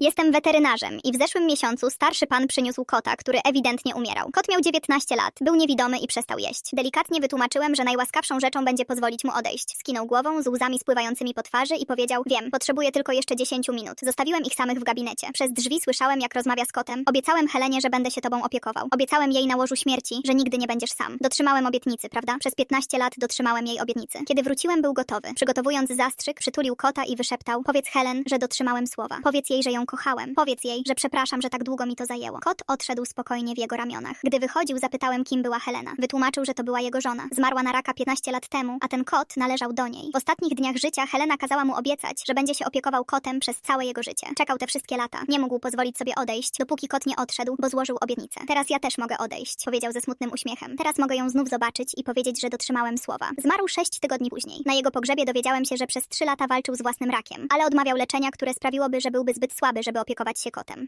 Jestem weterynarzem i w zeszłym miesiącu starszy pan przyniósł kota, który ewidentnie umierał. Kot miał 19 lat, był niewidomy i przestał jeść. Delikatnie wytłumaczyłem, że najłaskawszą rzeczą będzie pozwolić mu odejść. Skinął głową z łzami spływającymi po twarzy i powiedział: Wiem, potrzebuję tylko jeszcze 10 minut. Zostawiłem ich samych w gabinecie. Przez drzwi słyszałem, jak rozmawia z kotem. Obiecałem Helenie, że będę się tobą opiekował. Obiecałem jej na łożu śmierci, że nigdy nie będziesz sam. Dotrzymałem obietnicy, prawda? Przez 15 lat dotrzymałem jej obietnicy. Kiedy wróciłem, był gotowy. Przygotowując zastrzyk, przytulił kota i wyszeptał: Powiedz Helen, że dotrzymałem słowa. Powiedz jej, że ją kochałem. Powiedz jej, że przepraszam, że tak długo mi to zajęło. Kot odszedł spokojnie w jego ramionach. Gdy wychodził, zapytałem, kim była Helena. Wytłumaczył, że to była jego żona. Zmarła na raka 15 lat temu, a ten kot należał do niej. W ostatnich dniach życia Helena kazała mu obiecać, że będzie się opiekował kotem przez całe jego życie. Czekał te wszystkie lata. Nie mógł pozwolić sobie odejść, dopóki kot nie odszedł, bo złożył obietnicę. Teraz ja też mogę odejść, powiedział ze smutnym uśmiechem. Teraz mogę ją znów zobaczyć i powiedzieć, że dotrzymałem słowa. Zmarł sześć tygodni później. Na jego pogrzebie dowiedziałem się, że przez trzy lata walczył z własnym rakiem, ale odmawiał leczenia, które sprawiłoby, że byłby zbyt słaby, żeby opiekować się kotem.